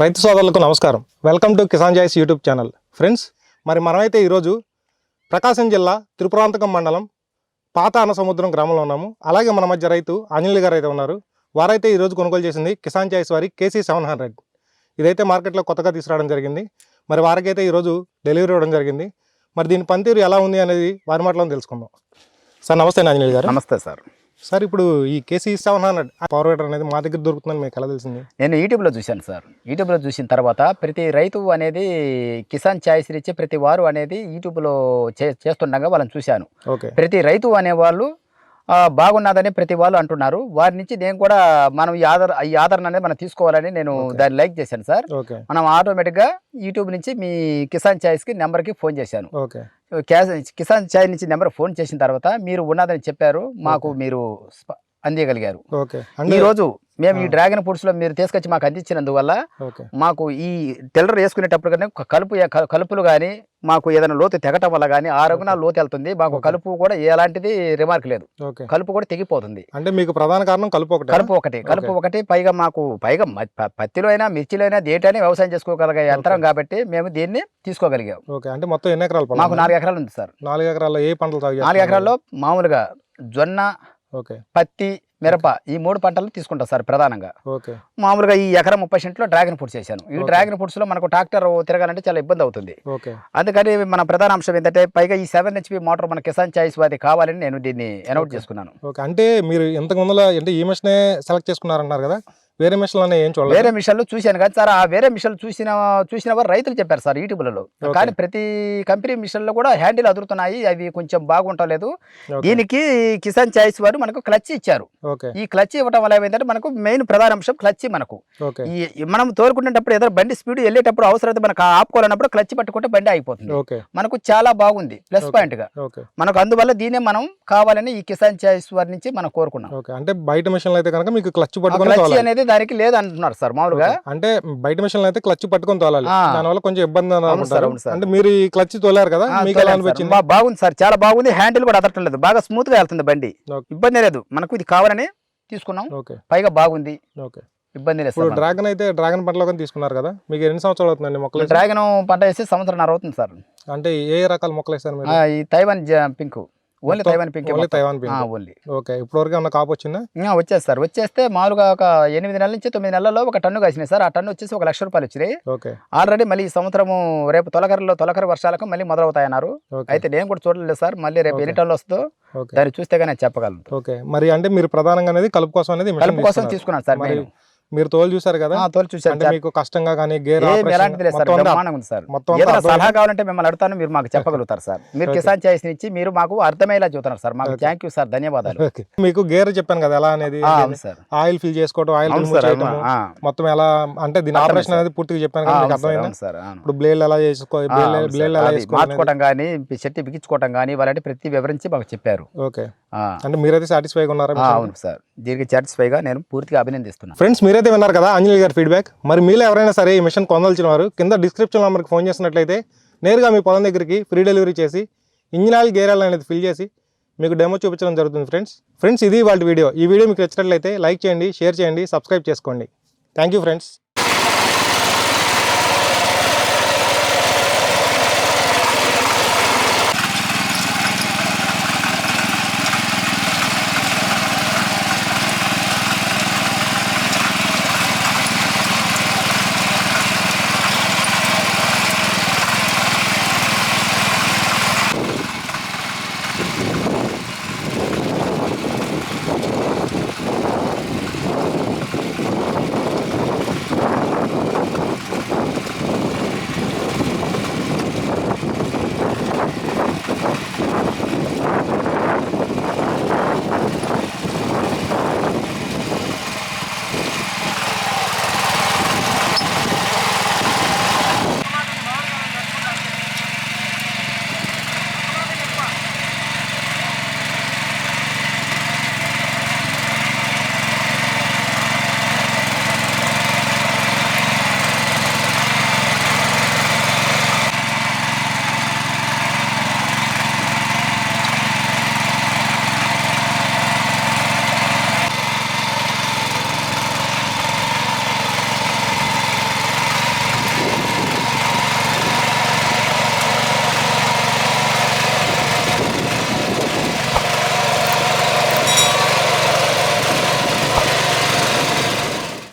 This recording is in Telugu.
రైతు సోదరులకు నమస్కారం. Welcome to Kisan choice YouTube channel. Friends మరి మనమైతే ఈరోజు ప్రకాశం జిల్లా తిరుపురాంతకం మండలం పాత అనసముద్రం గ్రామంలో ఉన్నాము. అలాగే మన మధ్య రైతు అనిల్ గారు అయితే ఉన్నారు. వారైతే ఈరోజు కొనుగోలు చేసింది కిసాన్ చాయిస్ వారి కేసీ సెవెన్ హండ్రెడ్. ఇదైతే మార్కెట్లో కొత్తగా తీసుకురావడం జరిగింది. మరి వారికైతే ఈరోజు డెలివరీ ఇవ్వడం జరిగింది. మరి దీని పనితీరు ఎలా ఉంది అనేది వారి మాటలో తెలుసుకుందాం. సార్ నమస్తే ఆంజనేయులు గారు. నమస్తే సార్. సార్ ఇప్పుడు ఈ KC seven hundred power weeder అనేది మా దగ్గర దొరుకుతుందని మీకు ఎలా తెలిసింది? నేను యూట్యూబ్లో చూశాను సార్. యూట్యూబ్లో చూసిన తర్వాత ప్రతి రైతు అనేది కిసాన్ ఛాయిస్ ఇచ్చే ప్రతి వారు అనేది యూట్యూబ్లో చే చేస్తుండగా వాళ్ళని చూశాను. ఓకే. ప్రతి రైతు అనేవాళ్ళు బాగున్నదని ప్రతి వాళ్ళు అంటున్నారు. వారి నుంచి నేను కూడా మనం ఈ ఆధార ఈ ఆదరణ అనేది మనం తీసుకోవాలని నేను. దాన్ని లైక్ చేశాను సార్. మనం ఆటోమేటిక్గా యూట్యూబ్ నుంచి మీ కిసాన్ ఛాయిస్కి నెంబర్కి ఫోన్ చేశాను. కిసాన్ ఛాయ్ నుంచి నెంబర్ ఫోన్ చేసిన తర్వాత మీరు ఉన్నదని చెప్పారు మాకు మీరు అందియగలిగారు. ఓకే. ఈ రోజు మేము ఈ. డ్రాగన్ ఫుడ్స్లో మీరు తీసుకొచ్చి మాకు అందించినందువల్ల మాకు ఈ టెల్లర్ వేసుకునేటప్పుడు కానీ కలుపు కలుపులు కానీ మాకు ఏదైనా లోతు తెగటం వల్ల కానీ ఆ రగున లోతు వెళ్తుంది మాకు. కలుపు కూడా ఎలాంటిది రిమార్క్ లేదు. కలుపు కూడా తెగిపోతుంది. అంటే మీకు ప్రధాన కారణం కలుపు ఒకటి. కలుపు ఒకటి. కలుపు ఒకటి. పైగా మాకు పైగా పత్తిలో అయినా మిర్చిలో అయినా దేటైనా వ్యవసాయం చేసుకోగలిగే యంత్రం కాబట్టి మేము దీన్ని తీసుకోగలిగాం. ఓకే. అంటే మొత్తం ఎన్ని ఎకరాలు మాకు? నాలుగు ఎకరాలు ఉంది సార్. నాలుగు ఎకరాల్లో ఏ పంటలు నాలుగు? ఎకరాల్లో మామూలుగా జొన్న ఓకే. పత్తి మిరప ఈ మూడు పంటలు తీసుకుంటాం సార్ ప్రధానంగా. ఓకే. మామూలుగా ఈ ఎకరం ముప్పై సెంట్లో డ్రాగన్ ఫ్రూట్స్ చేశాను ఈ. డ్రాగన్ ఫ్రూట్స్లో మనకు ట్రాక్టర్ తిరగాలంటే చాలా ఇబ్బంది అవుతుంది. ఓకే. అందుకని మన ప్రధాన అంశం ఏంటంటే పైగా ఈ సెవెన్ హెచ్పి మోటార్ మన కిసాన్ చాయిస్ వాది కావాలని నేను దీన్ని అనౌట్. చేసుకున్నాను. అంటే మీరు ఇంతకు ముందులో అంటే ఈ మిషనే సెలెక్ట్ చేసుకున్నారన్నారు కదా? వేరే మిషన్లు ఏం చూడలేదు. వేరే మిషన్లు చూశాను కానీ సార్ ఆ వేరే మిషన్లు చూసిన చూసిన వారు రైతులు చెప్పారు సార్ యూట్యూబ్లలో. కానీ ప్రతి కంపెనీ మిషన్లో కూడా హ్యాండిల్ అదురుతున్నాయి అవి కొంచెం బాగుంటలేదు. దీనికి కిసాన్ చాయిస్ వారు మనకు క్లచ్ ఇచ్చారు. ఈ క్లచ్ ఇవ్వడం వల్ల ఏమైందంటే మనకు మెయిన్ ప్రధాన అంశం క్లచ్ మనకు. ఈ మనం తోలుకునేటప్పుడు ఏదో బండి స్పీడ్ వెళ్ళేటప్పుడు అవసరమైతే మనకు ఆపుకోవాలన్నప్పుడు క్లచ్ పట్టుకుంటే బండి అయిపోతుంది మనకు చాలా బాగుంది ప్లస్. పాయింట్గా మనకు అందువల్ల దీనే మనం కావాలని ఈ కిసాన్ చాయిస్ వారి నుంచి మనం కోరుకున్నాం. అంటే బయట మిషన్లు అయితే కనుక మీకు క్లచ్ తోలాలి. అనేది దానికి లేదు అంటున్నారు సార్ మామూలుగా. అంటే బయట మిషన్లు అయితే క్లచ్ పట్టుకొని తోలాలి. దానివల్ల కొంచెం ఇబ్బంది. అంటే మీరు ఈ క్లచ్ తోలారు కదా మీకు ఎలా. అనిపించింది? బాగుంది సార్ చాలా బాగుంది. హ్యాండిల్ కూడా అదటం లేదు. బాగా స్మూత్గా వెళ్తుంది బండి. ఇబ్బంది లేదు. మనకు ఇది కావాలని తీసుకున్నాం. ఓకే. పైగా బాగుంది. ఓకే. ఇబ్బంది లేదు డ్రాగన్ అయితే డ్రాగన్ పంటలో కానీ తీసుకున్నారు కదా మీకు ఎన్ని సంవత్సరాలు అవుతుందండి మొక్కలు? డ్రాగన్ పంట వేసి సంవత్సరం అవుతుంది సార్. అంటే ఏ రకాల మొక్కలు వేస్తారు ఈ Taiwan pink. Only Taiwan pink only Taiwan pink. Only. Okay ఇప్పుడు వరకు ఏమన్నా కాపు వచ్చిందా? వచ్చేది సార్ వచ్చేస్తే మామూలుగా ఒక ఎనిమిది నెలల నుంచి తొమ్మిది నెలల్లో ఒక టన్ను కాసినాయి సార్. ఆ టన్ను వచ్చేసి ఒక లక్ష రూపాయలు వచ్చినాయి. ఓకే. ఆల్రెడీ మళ్ళీ ఈ సంవత్సరము రేపు తొలకరలో తొలకరి వర్షాలకు మళ్ళీ మొదలవుతాయన్నారు. అయితే నేను కూడా చూడలేదు సార్. మళ్ళీ రేపు ఎన్ని. టన్నులు వస్తుందో దాన్ని చూస్తే కానీ చెప్పగలను. ఓకే. మరి అంటే మీరు ప్రధానంగా అనేది కలుపు కోసం అనేది కలుపు కోసం తీసుకున్నారు. తీసుకున్నాను సార్ మరి తోలు చూసారు కదా ఆ, తోలు చూశాను అంటే సార్ మీకు కష్టంగా కానీ గేర్ ఎలాంటిది లేదు సార్ బ్రహ్మాండంగా ఉంది సార్ మొత్తం ఏదైనా? సలహా కావాలంటే మిమ్మల్ని అడుగుతాను మీరు మాకు చెప్పగలుగుతారు సార్ మీరు. కిసాన్ చాయిస్ నుంచి మీరు మాకు అర్థమయ్యేలా చూస్తున్నారు సార్ మాకు. థ్యాంక్ యూ సార్ ధన్యవాదాలు. మీకు గేర్ చెప్పాను కదా ఎలా అనేది ఆయిల్ ఫిల్ చేసుకోవడం ఆయిల్. మొత్తం ఎలా అంటే దీని ఆపరేషన్. అనేది పూర్తిగా చెప్పాను కదా మీకు అర్థమైందా సార్. ఇప్పుడు బ్లేడ్ ఎలా చేసుకో బ్లేడ్. ఎలా మార్చుకోవటం కానీ చెట్టు బిగించుకోవటం కానీ వాళ్ళంటే ప్రతి వివరించి మాకు చెప్పారు ఓకే అంటే మీరైతే సాటిస్ఫైగా ఉన్నారా అవును సార్. దీనికి సాటిస్ఫైగా నేను పూర్తిగా అభినందిస్తున్నాను ఫ్రెండ్స్ మీరైతే విన్నారు కదా అంజలి గారి ఫీడ్బ్యాక్ మరి మీలో ఎవరైనా సరే ఈ మిషన్ పొందాల్సిన వారు కింద డిస్క్రిప్షన్ నెంబర్కి ఫోన్ చేసినట్లయితే నేరుగా మీ పొలం దగ్గరికి ఫ్రీ డెలివరీ చేసి ఇంజిన్ ఆయిల్ గేర్ ఆయిల్ అనేది ఫిల్ చేసి మీకు డెమో చూపించడం జరుగుతుంది ఫ్రెండ్స్ ఫ్రెండ్స్ ఇది వాళ్ళ వీడియో. ఈ వీడియో మీకు నచ్చినట్లయితే లైక్ చేయండి షేర్ చేయండి సబ్స్క్రైబ్ చేసుకోండి. Thank you friends